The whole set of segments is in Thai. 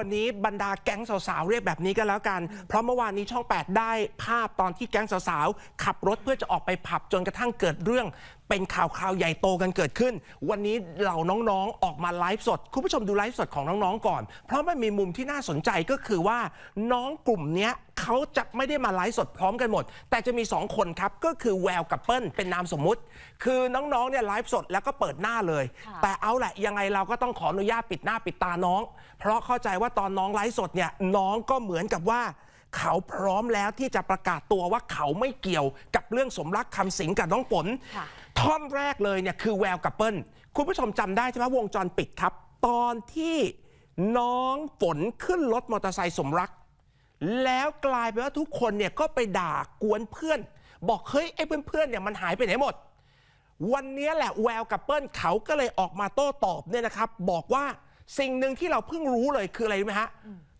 วันนี้บรรดาแก๊งสาวๆเรียกแบบนี้ก็แล้วกัน เพราะเมื่อวานนี้ช่อง 8 ได้ภาพตอนที่แก๊งสาวๆขับรถเพื่อจะออกไปผับจนกระทั่งเกิดเรื่องเป็นข่าวคราวใหญ่โตกันเกิดขึ้น วันนี้เหล่าน้องๆ ออกมาไลฟ์สด คุณผู้ชมดูไลฟ์สดของน้องๆก่อน เพราะมันมีมุมที่น่าสนใจก็คือว่าน้องกลุ่มเนี้ยเขาจะไม่ได้มาไลฟ์สดพร้อมกันหมด แต่จะมี 2 คนครับ ก็คือแววกับเปิ้ลเป็นนามสมมุติ คือน้องๆเนี่ยไลฟ์สดแล้วก็เปิดหน้าเลย แต่เอาแหละยังไงเราก็ต้องขออนุญาตปิดหน้าปิดตาน้อง เพราะเข้าใจว่าตอนน้องไลฟ์สดเนี่ยน้องก็เหมือนกับว่าเขาพร้อมแล้วที่จะประกาศตัวว่าเขาไม่เกี่ยวกับเรื่องสมรักคำสิงกับน้องฝนค่ะ ท่อนแรกเลยเนี่ยคือแววกับเปิ้ล คุณผู้ชมจำได้ใช่ไหมวงจรปิดครับ ตอนที่น้องฝนขึ้นรถมอเตอร์ไซค์สมรัก แล้วกลายเป็นว่าทุกคนเนี่ยก็ไปด่ากวนเพื่อน บอกเฮ้ยไอ้เพื่อนๆเนี่ยมันหายไปไหนหมด วันนี้แหละแววกับเปิ้ลเขาก็เลยออกมาโต้ตอบเนี่ยนะครับ บอกว่าสิ่งหนึ่งที่เราเพิ่งรู้เลยคืออะไรรู้ไหมฮะ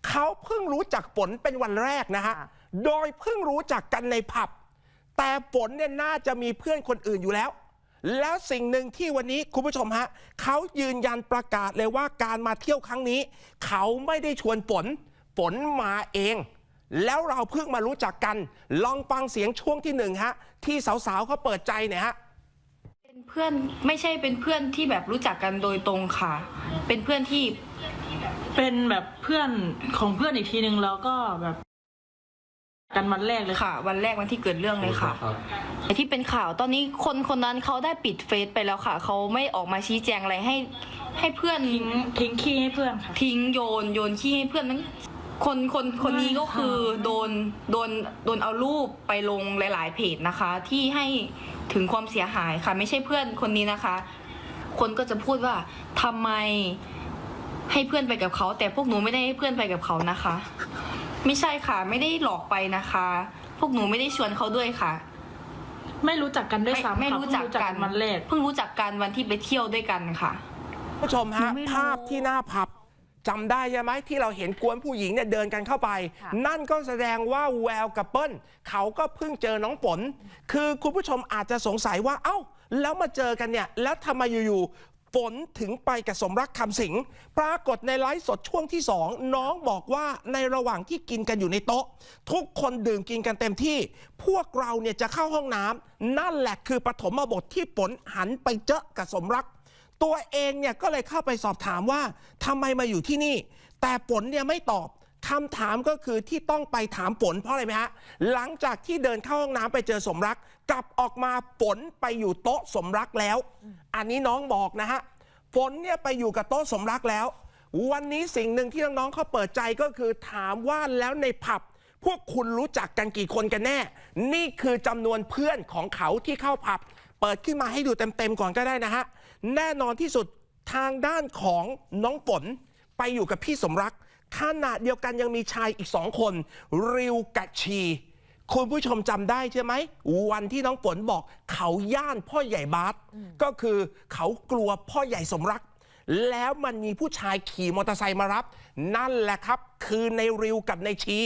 เขาเพิ่งรู้จักฝนเป็นวันแรกนะฮะค่ะโดยเพิ่งรู้จักกันในผับแต่ฝนเนี่ยน่าจะมีเพื่อนคนอื่นอยู่แล้ว แล้วสิ่งหนึ่งที่วันนี้คุณผู้ชมฮะเขายืนยันประกาศเลยว่าการมาเที่ยวครั้งนี้ เขาไม่ได้ชวนฝนฝนมาเอง แล้วเราเพิ่งมารู้จักกัน ลองฟังเสียงช่วงที่หนึ่งฮะที่สาวๆเขาเปิดใจเนี่ยฮะเป็นเพื่อนไม่ใช่เป็นเพื่อนที่แบบรู้จักกันโดยตรงค่ะ เป็นเพื่อนที่เป็นแบบเพื่อนของเพื่อนอีกทีนึงแล้วก็แบบ กันวันแรกเลยค่ะค่ะ วันแรกวันที่เกิดเรื่องเลยค่ะไอที่เป็นข่าวตอนนี้คนคนนั้นเขาได้ปิดเฟซไปแล้วค่ะ เขาไม่ออกมาชี้แจงอะไรให้ ให้เพื่อนทิ้งทิ้งขี้ให้เพื่อนค่ะ ทิ้งโยนโยนขี้ให้เพื่อนนั้นคนคนคนนี้ก็คือโดนโดนโดนเอารูปไปลงหลาย ๆ เพจนะคะ ที่ให้ถึงความเสียหายค่ะ ไม่ใช่เพื่อนคนนี้นะคะ คนก็จะพูดว่าทำไมให้เพื่อนไปกับเขา แต่พวกหนูไม่ได้ให้เพื่อนไปกับเขานะคะ ไม่ใช่ค่ะ ไม่ได้หลอกไปนะคะ พวกหนูไม่ได้ชวนเขาด้วยค่ะ ไม่รู้จักกันด้วยไม่ซ้ำไม่ค่ะรู้จักกันวันแรกเพิ่งรู้จักกันวันที่ไปเที่ยวด้วยกันค่ะ ผู้ชมฮะไม่รู้ ภาพที่หน้าผับจำได้ใช่ไหมที่เราเห็นกวนผู้หญิงเนี่ยเดินกันเข้าไป ค่ะ นั่นก็แสดงว่าแววกับเปิ้ล เขาก็เพิ่งเจอน้องฝนคือคุณผู้ชมอาจจะสงสัยว่าเอ้า แล้วมาเจอกันเนี่ย แล้วทำไมอยู่ๆ ฝนถึงไปกับสมรักคำสิง ปรากฏในไลฟ์สดช่วงที่สองน้องบอกว่าในระหว่างที่กินกันอยู่ในโต๊ะ ทุกคนดื่มกินกันเต็มที่ พวกเราเนี่ยจะเข้าห้องน้ำนั่นแหละคือปฐมบทที่ฝนหันไปเจอกับสมรัก ตัวเองเนี่ยก็เลยเข้าไปสอบถามว่าทำไมมาอยู่ที่นี่ แต่ฝนเนี่ยไม่ตอบคำถามก็คือที่ต้องไปถามฝนเพราะอะไรไหมฮะ หลังจากที่เดินเข้าห้องน้ำไปเจอสมรัก กลับออกมาฝนไปอยู่โต๊ะสมรักแล้ว อันนี้น้องบอกนะฮะฝนเนี่ยไปอยู่กับโต๊ะสมรักแล้ว วันนี้สิ่งหนึ่งที่น้องๆเขาเปิดใจก็คือถามว่าแล้วในผับ พวกคุณรู้จักกันกี่คนกันแน่ นี่คือจำนวนเพื่อนของเขาที่เข้าผับ เปิดขึ้นมาให้ดูเต็มๆก่อนก็ได้นะฮะแน่นอนที่สุดทางด้านของน้องฝนไปอยู่กับพี่สมรักขณะเดียวกันยังมีชายอีกสองคน ริวกัชี คุณผู้ชมจำได้ใช่ไหม วันที่น้องฝนบอกเขาย่านพ่อใหญ่บาสก็คือเขากลัวพ่อใหญ่สมรัก แล้วมันมีผู้ชายขี่มอเตอร์ไซค์มารับ นั่นแหละครับ คือในริวกับในชี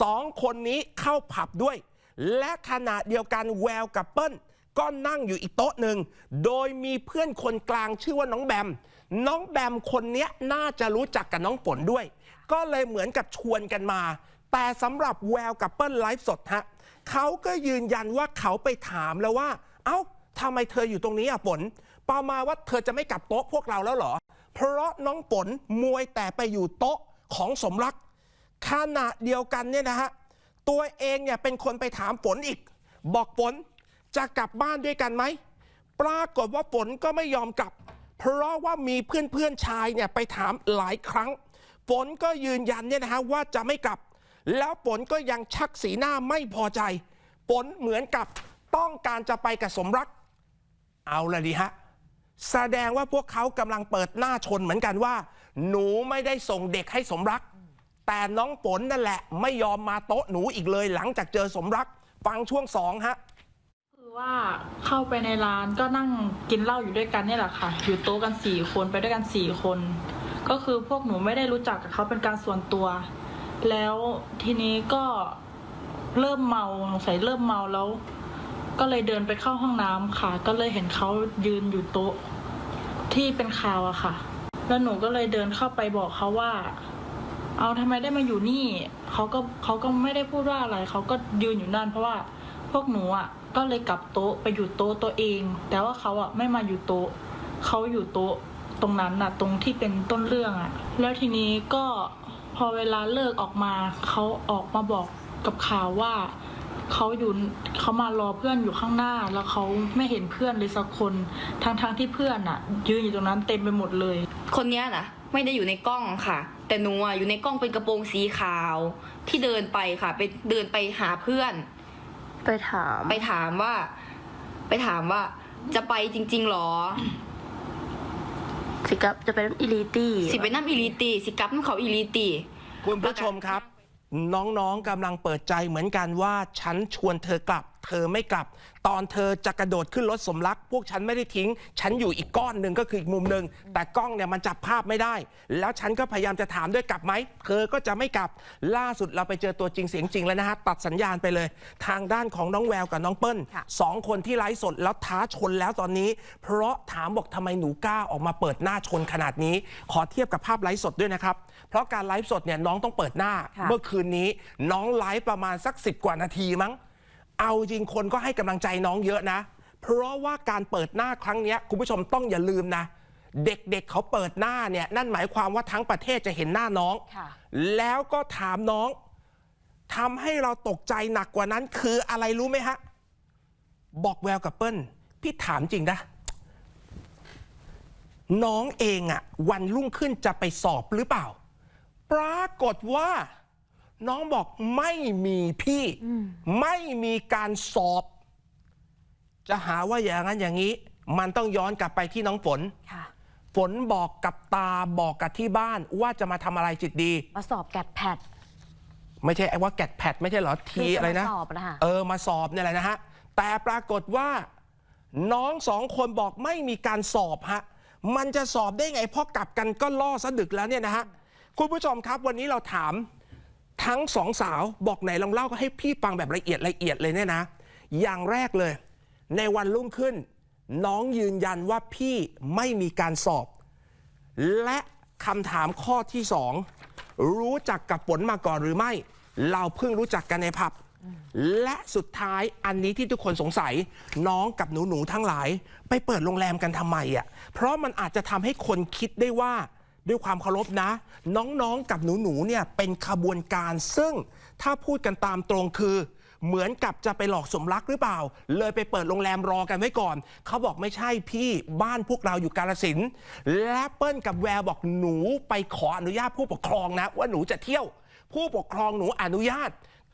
สองคนนี้เข้าผับด้วย และขณะเดียวกันแววกับเปิ้ล ก็นั่งอยู่อีกโต๊ะหนึ่ง โดยมีเพื่อนคนกลางชื่อว่าน้องแบม น้องแบมคนเนี้ยน่าจะรู้จักกับน้องฝนด้วย ก็เลยเหมือนกับชวนกันมา แต่สำหรับแววกับเปิ้ลไลฟ์สดฮะเขาก็ยืนยันว่าเขาไปถามแล้วว่า เอ้าทำไมเธออยู่ตรงนี้อะฝนประมาณว่าเธอจะไม่กลับโต๊ะพวกเราแล้วเหรอ เพราะน้องฝนมวยแต่ไปอยู่โต๊ะของสมรักขณะเดียวกันเนี่ยนะฮะตัวเองเนี่ยเป็นคนไปถามฝนอีก บอกฝนจะกลับบ้านด้วยกันไหมปรากฏว่าฝนก็ไม่ยอมกลับ เพราะว่ามีเพื่อนๆชายเนี่ยไปถามหลายครั้งฝนก็ยืนยันเนี่ยนะฮะว่าจะไม่กลับ แล้วฝนก็ยังชักสีหน้าไม่พอใจฝนเหมือนกับต้องการจะไปกับสมรัก เอาละดิฮะ แสดงว่าพวกเขากำลังเปิดหน้าชนเหมือนกันว่า หนูไม่ได้ส่งเด็กให้สมรัก แต่น้องฝนนั่นแหละ ไม่ยอมมาโต๊ะหนูอีกเลยหลังจากเจอสมรัก ฟังช่วงสองฮะคือว่าเข้าไปในร้านก็นั่งกินเหล้าอยู่ด้วยกันนี่แหละค่ะ อยู่โต๊ะกันสี่คนไปด้วยกันสี่คน ก็คือพวกหนูไม่ได้รู้จักกับเขาเป็นการส่วนตัว แล้วทีนี้ก็เริ่มเมาสงสัยเริ่มเมาแล้ว ก็เลยเดินไปเข้าห้องน้ำค่ะ ก็เลยเห็นเขายืนอยู่โต๊ะที่เป็นข่าวอะค่ะ แล้วหนูก็เลยเดินเข้าไปบอกเขาว่า เอาทำไมได้มาอยู่นี่เขาก็เขาก็ไม่ได้พูดว่าอะไรเขาก็ยืนอยู่นั่น เพราะว่าพวกหนูอะก็เลยกลับโต๊ะไปอยู่โต๊ะตัวเอง แต่ว่าเขาอะไม่มาอยู่โต๊ะเขาอยู่โต๊ะตรงนั้นน่ะ ตรงที่เป็นต้นเรื่องอะแล้วทีนี้ก็ พอเวลาเลิกออกมาเขาออกมาบอกกับข่าวว่าเขาอยู่เขามารอเพื่อนอยู่ข้างหน้า แล้วเขาไม่เห็นเพื่อนเลยสักคนทั้งทที่เพื่อนอะยืนอยู่ตรงนั้นเต็มไปหมดเลย คนเนี้ยนะไม่ได้อยู่ในกล้องค่ะ แต่หนูอะอยู่ในกล้องเป็นกระโปรงสีขาว ที่เดินไปค่ะไปเดินไปหาเพื่อน ไปถาม ไปถามว่า ไปถามว่าจะไปจริงๆหรอ สิกับจะเป็นอิลิตี้สิไปน้ำอีลีตีสิกลับน้ำเขาอีลีตีคุณผู้ชมครับ น้องๆกำลังเปิดใจเหมือนกันว่า ฉันชวนเธอกลับ เธอไม่กลับ ตอนเธอจะกระโดดขึ้นรถสมรัก พวกฉันไม่ได้ทิ้ง ฉันอยู่อีกก้อนหนึ่งก็คืออีกมุมหนึ่งแต่กล้องเนี่ยมันจับภาพไม่ได้ แล้วฉันก็พยายามจะถามด้วยกลับไหมเธอก็จะไม่กลับ ล่าสุดเราไปเจอตัวจริงเสียงจริงแล้วนะฮะตัดสัญญาณไปเลย ทางด้านของน้องแววกับน้องเปิ้ลสองคนที่ไลฟ์สดแล้วท้าชนแล้วตอนนี้ เพราะถามบอกทำไมหนูกล้าออกมาเปิดหน้าชนขนาดนี้ ขอเทียบกับภาพไลฟ์สดด้วยนะครับเพราะการไลฟ์สดเนี่ยน้องต้องเปิดหน้าค่ะเมื่อคืนนี้น้องไลฟ์ประมาณสักสิบกว่านาทีมั้ง เอาจริงคนก็ให้กำลังใจน้องเยอะนะ เพราะว่าการเปิดหน้าครั้งเนี้ยคุณผู้ชมต้องอย่าลืมนะ เด็กๆเเขาเปิดหน้าเนี่ยนั่นหมายความว่าทั้งประเทศจะเห็นหน้าน้องค่ะแล้วก็ถามน้องทำให้เราตกใจหนักกว่านั้น คืออะไรรู้ไหมฮะ บอกแววกับเปิ้ล พี่ถามจริงนะน้องเองอะวันรุ่งขึ้นจะไปสอบหรือเปล่า ปรากฏว่า น้องบอกไม่มีพี่ ไม่มีการสอบ จะหาว่าอย่างนั้นอย่างนี้ มันต้องย้อนกลับไปที่น้องฝนค่ะฝนบอกกับตาบอกกับที่บ้านว่าจะมาทำอะไรจิตดี มาสอบแกดแพดไม่ใช่ไอ้ว่าแกดแพดไม่ใช่เหรอทีคือจะอะไรนะมาสอบนะคะเออมาสอบเนี่ยแหละนะฮะแต่ปรากฏว่า น้องสองคนบอกไม่มีการสอบฮะมันจะสอบได้ไงเพราะกลับกันก็ล่อซะดึกแล้วเนี่ยนะฮะคุณผู้ชมครับวันนี้เราถาม ทั้งสองสาวบอกไหนลองเล่าก็ให้พี่ฟังแบบละเอียดละเอียดเลยเนี่ยนะ อย่างแรกเลย ในวันรุ่งขึ้น น้องยืนยันว่าพี่ไม่มีการสอบ และคำถามข้อที่สองรู้จักกับฝนมาก่อนหรือไม่ เราเพิ่งรู้จักกันในผับ และสุดท้ายอันนี้ที่ทุกคนสงสัย น้องกับหนูหนูๆทั้งหลาย ไปเปิดโรงแรมกันทำไมอะเพราะมันอาจจะทำให้คนคิดได้ว่า ด้วยความเคารพนะ น้องๆกับหนูๆเนี่ยเป็นขบวนการ ซึ่งถ้าพูดกันตามตรงคือ เหมือนกับจะไปหลอกสมรักหรือเปล่า เลยไปเปิดโรงแรมรอกันไว้ก่อน เขาบอกไม่ใช่พี่บ้านพวกเราอยู่กาลสินและเปิ้ลกับแววบอกหนูไปขออนุญาตผู้ปกครองนะ ว่าหนูจะเที่ยว ผู้ปกครองหนูอนุญาต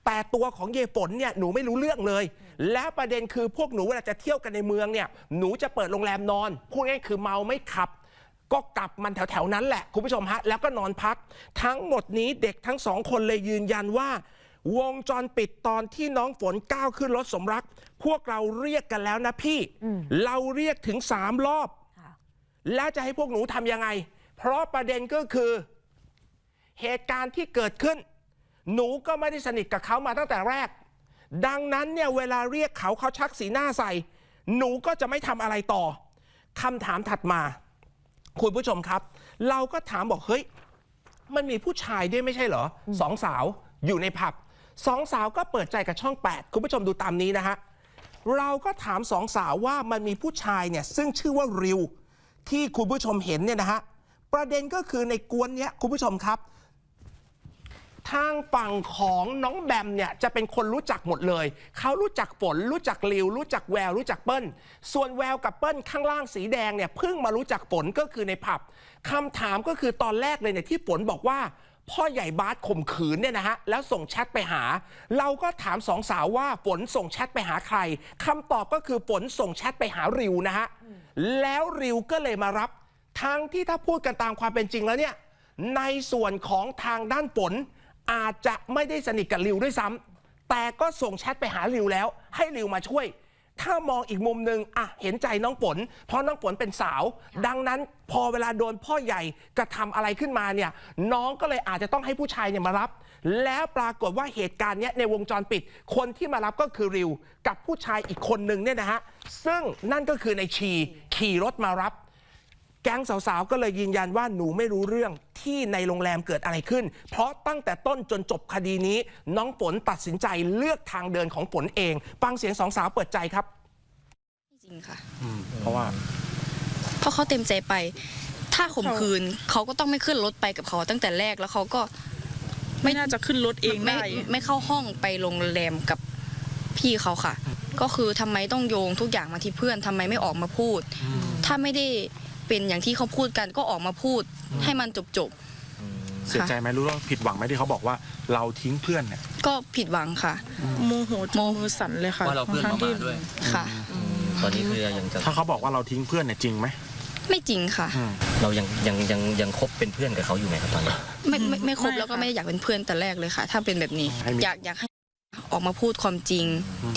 แต่ตัวของเยฝนเนี่ยหนูไม่รู้เรื่องเลย และประเด็นคือพวกหนูเวลาจะเที่ยวกันในเมืองเนี่ยหนูจะเปิดโรงแรมนอนพูดง่ายคือเมาไม่ขับ ก็กลับมันแถวๆนั้นแหละคุณผู้ชมฮะแล้วก็นอนพัก ทั้งหมดนี้เด็กทั้งสองคนเลยยืนยันว่า วงจรปิดตอนที่น้องฝนก้าวขึ้นรถสมรัก พวกเราเรียกกันแล้วนะพี่ เราเรียกถึงสามรอบค่ะแล้วจะให้พวกหนูทำยังไง เพราะประเด็นก็คือ เหตุการณ์ที่เกิดขึ้น หนูก็ไม่ได้สนิทกับเขามาตั้งแต่แรก ดังนั้นเนี่ยเวลาเรียกเขาเขาชักสีหน้าใส่ หนูก็จะไม่ทำอะไรต่อคำถามถัดมา คุณผู้ชมครับ เราก็ถามบอกเฮ้ย มันมีผู้ชายด้วยไม่ใช่เหรออสองสาวอยู่ในผับสองสาวก็เปิดใจกับช่อง 8 คุณผู้ชมดูตามนี้นะฮะเราก็ถามสองสาวว่ามันมีผู้ชายเนี่ยซึ่งชื่อว่าริว ที่คุณผู้ชมเห็นเนี่ยนะฮะประเด็นก็คือในกวนเนี้ยคุณผู้ชมครับ ทางฝั่งของน้องแบมเนี่ยจะเป็นคนรู้จักหมดเลย เขารู้จักฝนรู้จักลิว รู้จักแววรู้จักเปิ้ล ส่วนแววกับเปิ้ลข้างล่างสีแดงเนี่ยเพิ่งมารู้จักฝนก็คือในผับคำถามก็คือตอนแรกเลยเนี่ยที่ฝนบอกว่าพ่อใหญ่บาสข่มขืนเนี่ยนะฮะแล้วส่งแชทไปหา เราก็ถามสองสาวว่าฝนส่งแชทไปหาใครคำตอบก็คือฝนส่งแชทไปหาริวนะฮะแล้วริวก็เลยมารับ ทั้งที่ถ้าพูดกันตามความเป็นจริงแล้วเนี่ยในส่วนของทางด้านฝน อาจจะไม่ได้สนิทกับริวด้วยซ้ำแต่ก็ส่งแชทไปหาริวแล้ว ให้ริวมาช่วย ถ้ามองอีกมุมหนึ่งอะเห็นใจน้องฝนเพราะน้องฝนเป็นสาว ดังนั้นพอเวลาโดนพ่อใหญ่กระทำอะไรขึ้นมาเนี่ยน้องก็เลยอาจจะต้องให้ผู้ชายเนี่ยมารับ แล้วปรากฏว่าเหตุการณ์เนี้ยในวงจรปิด คนที่มารับก็คือริว กับผู้ชายอีกคนหนึ่งเนี่ยนะฮะซึ่งนั่นก็คือในชีขี่รถมารับ แก๊งสาวๆ ก็เลยยืนยันว่าหนูไม่รู้เรื่องที่ในโรงแรมเกิดอะไรขึ้น เพราะตั้งแต่ต้นจนจบคดีนี้ น้องฝนตัดสินใจเลือกทางเดินของฝนเอง ฟังเสียงสองสาวเปิดใจครับ จริงค่ะเพราะว่า เพราะเขาเต็มใจไป ถ้าข่มขืนเขาก็ต้องไม่ขึ้นรถไปกับเขาตั้งแต่แรกแล้วเขาก็ไม่น่าจะขึ้นรถเองไม่ได้ ไม่เข้าห้องไปโรงแรมกับพี่เขาค่ะ ก็คือทำไมต้องโยงทุกอย่างมาที่เพื่อนทำไมไม่ออกมาพูด ถ้าไม่ได้ เป็นอย่างที่เขาพูดกันก็ออกมาพูดให้มันจบจบเสียใจไหมรู้ว่าผิดหวังไหมที่เขาบอกว่าเราทิ้งเพื่อนเนี่ยๆก็ผิดหวังค่ะ โมโหจนมือสั่นเลยค่ะว่าเราเพื่อนทั้งมาที่มาด้วยค่ะ ตอนนี้คือยังจะถ้าเขาบอกว่าเราทิ้งเพื่อนเนี่ยจริงไหมไม่จริงค่ะ เรายังยังยังยังคบเป็นเพื่อนกับเขาอยู่ไหมครับตอนนี้ไม่ไม่ไม่คบไม่แล้วก็ค่ะไม่ได้อยากเป็นเพื่อนแต่แรกเลยค่ะ ถ้าเป็นแบบนี้ให้มีอยากอยากให้ ออกมาพูดความจริง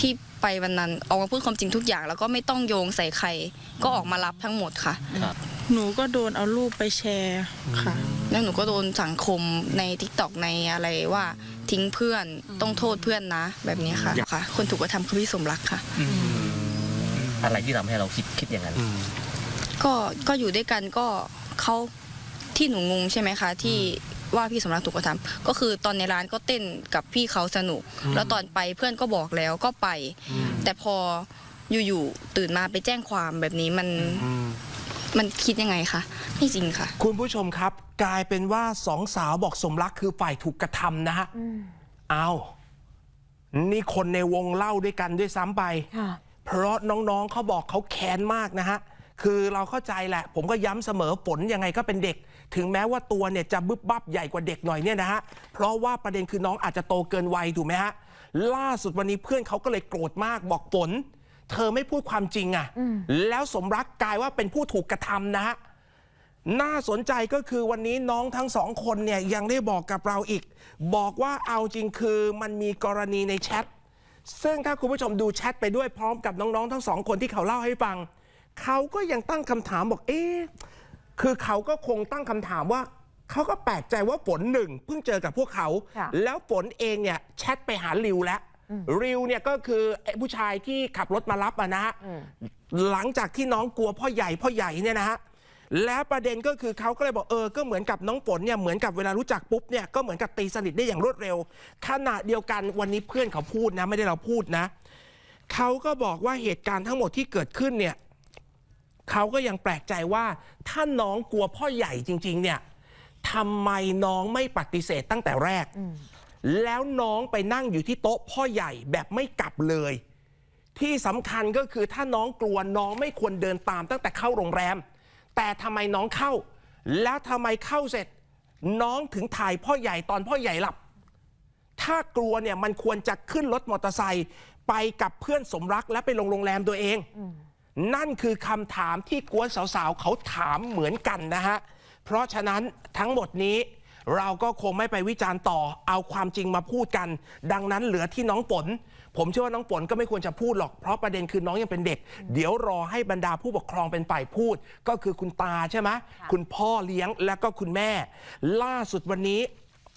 ที่ไปวันนั้นออกมาพูดความจริงทุกอย่าง แล้วก็ไม่ต้องโยงใส่ใคร ก็ออกมารับทั้งหมดค่ะ หนูก็โดนเอารูปไปแชร์ค่ะ แล้วหนูก็โดนสังคมในทิกตอกในอะไรว่าทิ้งเพื่อนต้องโทษเพื่อนนะ แบบนี้ค่ะค่ะ คนถูกกระทำคือพี่สมรักค่ะ อะไรที่ทำให้เราคิดคิดอย่างนั้น ก็ก็อยู่ด้วยกันก็เขาที่หนูงงใช่ไหมคะ ที่ ว่าพี่สมรักถูกกระทำก็คือตอนในร้านก็เต้นกับพี่เขาสนุก แล้วตอนไปเพื่อนก็บอกแล้วก็ไป แต่พออยู่ๆตื่นมาไปแจ้งความแบบนี้มันมันคิดยังไงคะไม่จริงค่ะ คุณผู้ชมครับ กลายเป็นว่าสองสาวบอกสมรักคือฝ่ายถูกกระทำนะฮะเอานี่คนในวงเล่าด้วยกันด้วยซ้ำไป เพราะน้องๆเขาบอกเขาแค้นมากนะฮะ คือเราเข้าใจแหละ ผมก็ย้ำเสมอฝนยังไงก็เป็นเด็ก ถึงแม้ว่าตัวเนี่ยจะบึบบับใหญ่กว่าเด็กหน่อยเนี่ยนะฮะเพราะว่าประเด็นคือน้องอาจจะโตเกินวัยถูกไหมฮะล่าสุดวันนี้เพื่อนเขาก็เลยโกรธมากบอกฝนเธอไม่พูดความจริงอะ่ะแล้วสมรักกลายว่าเป็นผู้ถูกกระทำนะฮะน่าสนใจก็คือวันนี้น้องทั้งสองคนเนี่ยยังได้บอกกับเราอีก บอกว่าเอาจริงคือมันมีกรณีในแชทซึ่งถ้าคุณผู้ชมดูแชทไปด้วยพร้อมกับน้องๆ ทั้งสองคนที่เขาเล่าให้ฟัง เขาก็ยังตั้งคำถามบอกเอ๊ะ คือเขาก็คงตั้งคำถามว่าเขาก็แปลกใจว่าฝนหนึ่งเพิ่งเจอกับพวกเขา ค่ะแล้วฝนเองเนี่ยแชทไปหาริวแล้วริวเนี่ยก็คือไอ้ผู้ชายที่ขับรถมารับอะนะฮะหลังจากที่น้องกลัวพ่อใหญ่พ่อใหญ่เนี่ยนะฮะแล้วประเด็นก็คือเขาก็เลยบอกเออก็เหมือนกับน้องฝนเนี่ยเหมือนกับเวลารู้จักปุ๊บเนี่ยก็เหมือนกับตีสนิทได้อย่างรวดเร็วขณะเดียวกันวันนี้เพื่อนเขาพูดนะไม่ได้เราพูดนะเขาก็บอกว่าเหตุการณ์ทั้งหมดที่เกิดขึ้นเนี่ย เขาก็ยังแปลกใจว่า ถ้าน้องกลัวพ่อใหญ่จริง ๆ เนี่ยทำไมน้องไม่ปฏิเสธตั้งแต่แรก แล้วน้องไปนั่งอยู่ที่โต๊ะพ่อใหญ่แบบไม่กลับเลย ที่สำคัญก็คือถ้าน้องกลัวน้องไม่ควรเดินตามตั้งแต่เข้าโรงแรม แต่ทำไมน้องเข้า แล้วทำไมเข้าเสร็จ น้องถึงถ่ายพ่อใหญ่ตอนพ่อใหญ่หลับ ถ้ากลัวเนี่ยมันควรจะขึ้นรถมอเตอร์ไซค์ไปกับเพื่อนสมรักและไปลงโรงแรมตัวเอง นั่นคือคำถามที่กวนสาวๆเขาถามเหมือนกันนะฮะ เพราะฉะนั้นทั้งหมดนี้เราก็คงไม่ไปวิจารณ์ต่อเอาความจริงมาพูดกัน ดังนั้นเหลือที่น้องฝนผมเชื่อว่าน้องฝนก็ไม่ควรจะพูดหรอก เพราะประเด็นคือน้องยังเป็นเด็ก เดี๋ยวรอให้บรรดาผู้ปกครองเป็นฝ่ายพูด ก็คือคุณตาใช่ไหมคุณพ่อเลี้ยงและก็คุณแม่ ล่าสุดวันนี้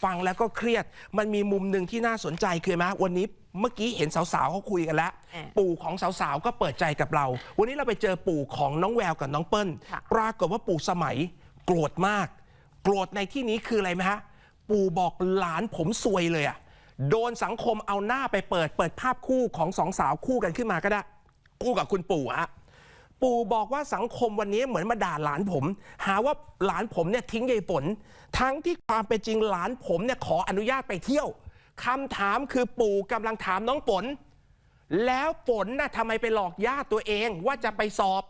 ฟังแล้วก็เครียด มันมีมุมหนึ่งที่น่าสนใจคือไหมวันนี้เมื่อกี้เห็นสาวๆเขาคุยกันแล้วอ่าปู่ของสาวๆก็เปิดใจกับเรา วันนี้เราไปเจอปู่ของน้องแววกับน้องเปิ้ลค่ะปรากฏว่าปู่สมัยโกรธมาก โกรธในที่นี้คืออะไรไหมฮะ ปู่บอกหลานผมซวยเลยอะโดนสังคมเอาหน้าไปเปิดเปิดภาพคู่ของสองสาวคู่กันขึ้นมาก็ได้ คู่กับคุณปู่ฮะ ปู่บอกว่าสังคมวันนี้เหมือนมาด่าหลานผม หาว่าหลานผมเนี่ยทิ้งยายฝนทั้งที่ความเป็นจริงหลานผมเนี่ยขออนุญาตไปเที่ยวคำถามคือปู่กำลังถามน้องฝนแล้วฝนน่ะทำไมไปหลอกญาติตัวเองว่าจะไปสอบ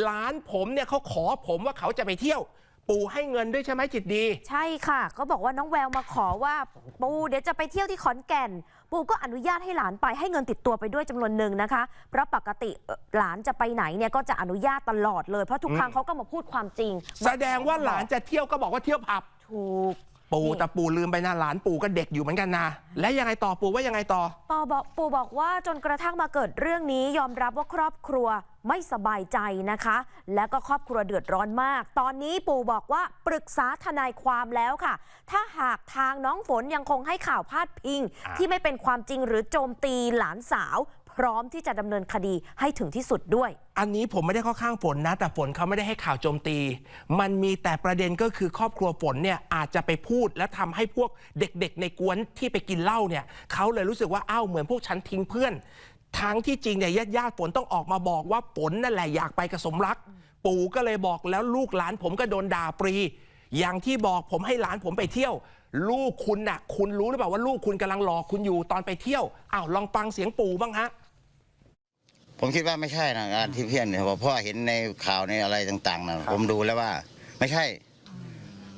หลานผมเนี่ยเขาขอผมว่าเขาจะไปเที่ยว ปู่ให้เงินด้วยใช่ไหมจิตดี ใช่ค่ะก็บอกว่าน้องแววมาขอว่าปูเดี๋ยวจะไปเที่ยวที่ขอนแก่น ปูก็อนุญาตให้หลานไปให้เงินติดตัวไปด้วยจำนวนหนึ่งนะคะ เพราะปกติเอ่อหลานจะไปไหนเนี่ยก็จะอนุญาตตลอดเลยเพราะทุกครั้งเขาก็มาพูดความจริง แสดงว่าหลานจะเที่ยวก็บอกว่าเที่ยวผับถูก ปู่นี่แต่ปู่ลืมไปนะหลานปู่ก็เด็กอยู่เหมือนกันนะ และยังไงต่อปู่ว่ายังไงต่อ ปอบอกปูบอกว่าจนกระทั่งมาเกิดเรื่องนี้ยอมรับว่าครอบครัวไม่สบายใจนะคะ และก็ครอบครัวเดือดร้อนมาก ตอนนี้ปู่บอกว่าปรึกษาทนายความแล้วค่ะ ถ้าหากทางน้องฝนยังคงให้ข่าวพาดพิงอะที่ไม่เป็นความจริงหรือโจมตีหลานสาวพ ร้อมที่จะดำเนินคดีให้ถึงที่สุดด้วย อันนี้ผมไม่ได้เข้าข้างฝนนะ แต่ฝนเขาไม่ได้ให้ข่าวโจมตี มันมีแต่ประเด็นก็คือครอบครัวฝนเนี่ยอาจจะไปพูดและทำให้พวกเด็กๆ ในกวนที่ไปกินเหล้าเนี่ยเขาเลยรู้สึกว่าอ้าวเหมือนพวกฉันทิ้งเพื่อนทั้งที่จริงเนี่ยญาติญาติๆฝนต้องออกมาบอกว่าฝนนั่นแหละอยากไปกับสมรัก ปู่ก็เลยบอกแล้วลูกหลานผมก็โดนด่าปรี อย่างที่บอกผมให้หลานผมไปเที่ยว ลูกคุณน่ะ คุณรู้หรือเปล่าว่าลูกคุณกำลังหลอกคุณอยู่ตอนไปเที่ยวอ้าวลองฟังเสียงปู่บ้างฮะ ผมคิดว่าไม่ใช่นะการที่เพี้ยนเนี่ยเพราะว่าเห็นในข่าวในอะไรต่างๆนะผมดูแล้วว่าไม่ใช่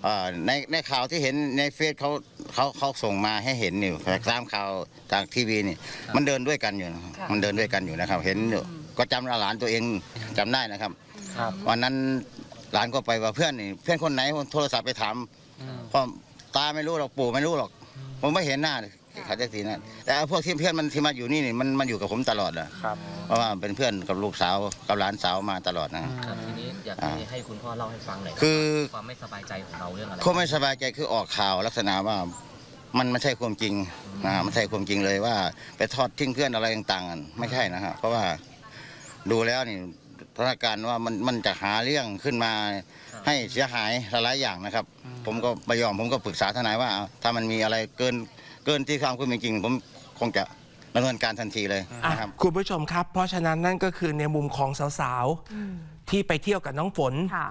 เอ่อในในข่าวที่เห็นในเฟซเขาเขาเขาส่งมาให้เห็นอยู่ตามข่าวทางทีวีนี่ มันเดินด้วยกันอยู่นะครับมันเดินด้วยกันอยู่นะครับ เห็นอยู่ก็จำหลานตัวเองจำได้นะครับครับวันนั้นหลานก็ไปว่าเพื่อนนี่เพื่อนคนไหนผมโทรศัพท์ไปถามพ่อตาไม่รู้หรอกปู่ไม่รู้หรอก ผมไม่เห็นหน้าเขาจะทีนั้นแต่พวกที่เพื่อนมันที่มาอยู่นี่นี่มันมันอยู่กับผมตลอดอะครับ เพราะว่าเป็นเพื่อนกับลูกสาวกับหลานสาวมาตลอดนะ ครับทีนี้อยากให้ให้คุณพ่อเล่าให้ฟังหน่อยคือ ความไม่สบายใจของเราเรื่องอะไรเขาไม่สบายใจคือออกข่าวลักษณะว่ามันไม่ใช่ความจริงนะไม่ใช่ความจริงเลยว่า ไปทอดทิ้งเพื่อนอะไรต่างๆกันไม่ใช่นะฮะเพราะว่าดูแล้วนี่สถานการณ์ว่ามันมันจะหาเรื่องขึ้นมาให้เสียหายหลายๆอย่างนะครับ ผมก็ไม่ยอมผมก็ปรึกษาทนายว่าเอาถ้ามันมีอะไรเกิน เกินที่ความเป็นจริง ผมคงจะดำเนินการทันทีเลยอะนะครับ คุณผู้ชมครับ เพราะฉะนั้นนั่นก็คือในมุมของสาวๆ ที่ไปเที่ยวกับน้องฝน ค่ะ